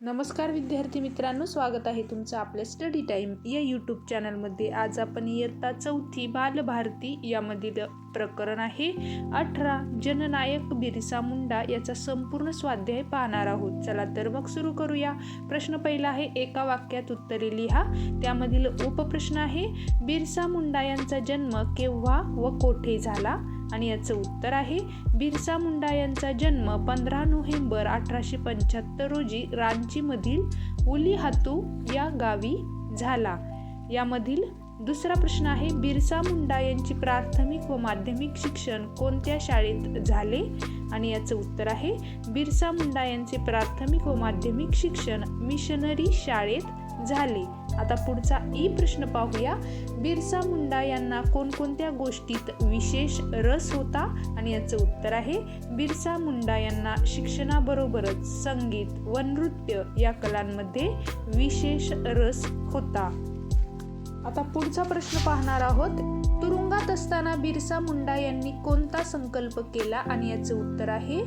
नमस्कार विद्यार्थी मित्रांनो स्वागत आहे तुमचं आपल्या स्टडी टाईम या यूट्यूब चॅनलमध्ये आज आपण इयत्ता चौथी बालभारती यामधील प्रकरण आहे. अठरा जननायक बिरसा मुंडा याचा संपूर्ण स्वाध्याय पाहणार आहोत. चला तर मग सुरू करूया. प्रश्न पहिला आहे एका वाक्यात उत्तरे लिहा. त्यामधील उपप्रश्न आहे बिरसा मुंडा यांचा जन्म केव्हा व कोठे झाला? आणि याचं उत्तर आहे बिरसा मुंडा यांचा जन्म पंधरा नोव्हेंबर अठराशे पंच्याहत्तर रोजी रांचीमधील उलीहातू या गावी झाला. यामधील दुसरा प्रश्न आहे बिरसा मुंडा यांची प्राथमिक व माध्यमिक शिक्षण कोणत्या शाळेत झाले? आणि याचं उत्तर आहे बिरसा मुंडा यांचे प्राथमिक व माध्यमिक शिक्षण मिशनरी शाळेत झाले. आता पुढचा ई प्रश्न पाहूया. बिरसा मुंडा यांना कोणकोणत्या गोष्टीत विशेष रस होता? आणि याचं उत्तर आहे बिरसा मुंडा यांना शिक्षणाबरोबरच संगीत व नृत्य या कलांमध्ये विशेष रस होता. आता पुढचा प्रश्न पाहणार आहोत. तुरुंगात असताना बिरसा मुंडा यांनी कोणता संकल्प केला? आणि याचं उत्तर आहे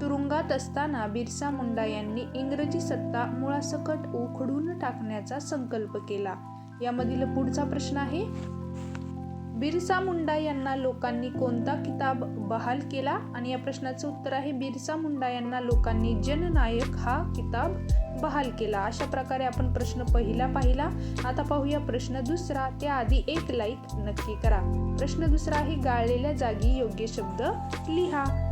तुरुंगात असताना बिरसा मुंडा यांनी इंग्रजी सत्ता मुळासकट उखडून टाकण्याचा संकल्प केला. यामधील पुढचा प्रश्न आहे बिरसा मुंडा यांना लोकांनी कोणता किताब बहाल केला? आणि या प्रश्नाचं उत्तर आहे बिरसा मुंडा यांना लोकांनी जननायक हा किताब बहाल केला. अशा प्रकारे आपण प्रश्न पहिला पाहिला. आता पाहूया प्रश्न दुसरा. त्याआधी एक लाईक नक्की करा. प्रश्न दुसरा आहे गाळलेल्या जागी योग्य शब्द लिहा.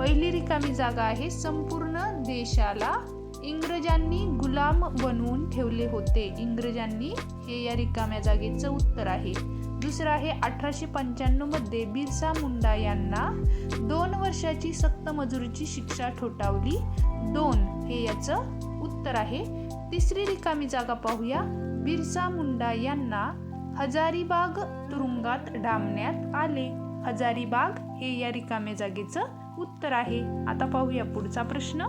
पहिली रिकामी जागा आहे संपूर्ण देशाला. इंग्रजांनी गुलाम बनवून ठेवले होते. इंग्रजांनी हे या रिकाम्या जागेचं उत्तर आहे. दुसरं आहे अठराशे पंच्याण्णवमध्ये बिरसा मुंडा यांना दोन वर्षाची सक्त मजुरीची शिक्षा ठोठावली. दोन हे याचं उत्तर आहे. तिसरी रिकामी जागा पाहूया. बिरसा मुंडा यांना हजारीबाग तुरुंगात डांबण्यात आले. हजारीबाग हे या रिकाम्या जागेचं उत्तर आहे. आता पाहूया पुढचा प्रश्न.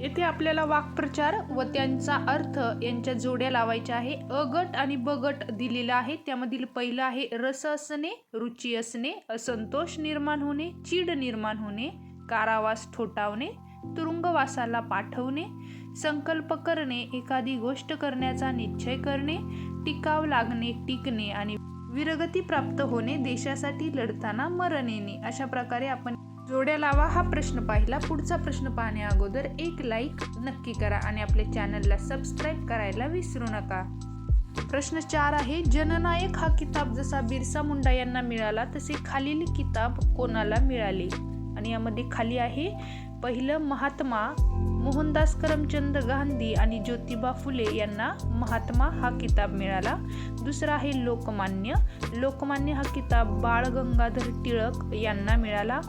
येथे आपल्याला वाक्प्रचार व त्यांचा अर्थ यांच्या जोड्या लावायच्या आहे. अ गट आणि बगट दिलेला आहे. त्यामधील पहिलं आहे रस असणे रुची असणे असंतोष निर्माण होणे चीड निर्माण होणे कारावास ठोठावणे तुरुंगवासाला पाठवणे संकल्प करणे एखादी गोष्ट करण्याचा निश्चय करणे टिकाव लागणे टिकणे आणि विरगती प्राप्त होणे देशासाठी लढताना मरण येणे अशा प्रकारे आपण जोड्या लावा हा प्रश्न पाहिला. पुढचा प्रश्न पाहण्या अगोदर एक लाईक नक्की करा आणि आपल्या चॅनलला सबस्क्राईब करायला विसरू नका. प्रश्न चार आहे जननायक हा किताब जसा बिरसा मुंडा यांना मिळाला तसे खालील किताब कोणाला मिळाले? आणि यामध्ये खाली आहे पहिलं महात्मा मोहनदास करमचंद गांधी आणि ज्योतिबा फुले यांना महात्मा हा किताब मिळाला. दुसरा आहे लोकमान्य. लोकमान्य हा किताब बाळ गंगाधर टिळक यांना मिळाला.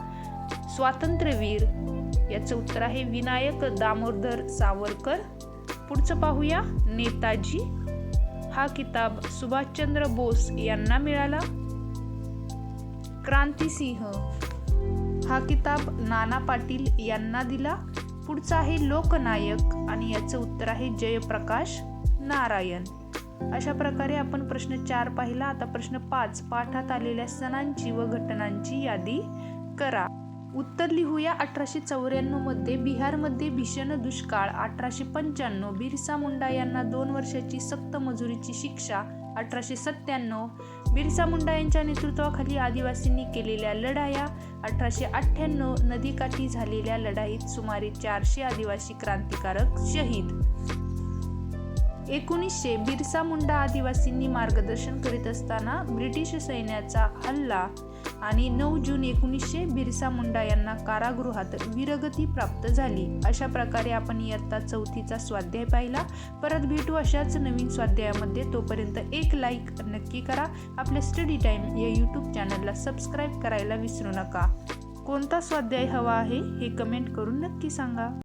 स्वातंत्र्यवीर. याचं उत्तर आहे विनायक दामोदर सावरकर. पुढचं पाहूया नेताजी. हा किताब सुभाषचंद्र बोस यांना मिळाला. क्रांतिसिंह. हा किताब नाना पाटील यांना दिला. पुढचा आहे लोकनायक आणि याचं उत्तर आहे जयप्रकाश नारायण. अशा प्रकारे आपण प्रश्न चार पाहिला. आता प्रश्न पाच. पाठात आलेल्या सणांची व घटनांची यादी करा. उत्तर लिहूया अठराशे चौऱ्याण्णवमध्ये. बिहारमध्ये भीषण दुष्काळ अठराशे पंच्याण्णव. बिरसा मुंडा यांना दोन वर्षाची सक्त मजुरीची शिक्षा अठराशे सत्त्याण्णव. बिरसा मुंडा यांच्या नेतृत्वाखाली आदिवासींनी केलेल्या लढाया अठराशे अठ्ठ्याण्णव नदीकाठी झालेल्या लढाईत सुमारे चारशे आदिवासी क्रांतिकारक शहीद एकोणीसशे बिरसा मुंडा आदिवासींनी मार्गदर्शन करीत असताना ब्रिटिश सैन्याचा हल्ला आणि नऊ जून एकोणीसशे बिरसा मुंडा यांना कारागृहात विरगती प्राप्त झाली. अशा प्रकारे आपण इयत्ता चौथीचा स्वाध्याय पाहिला. परत भेटू अशाच नवीन स्वाध्यायामध्ये. तोपर्यंत एक लाईक नक्की करा. आपल्या स्टडी टाईम या यूट्यूब चॅनलला सबस्क्राईब करायला विसरू नका. कोणता स्वाध्याय हवा आहे हे कमेंट करून नक्की सांगा.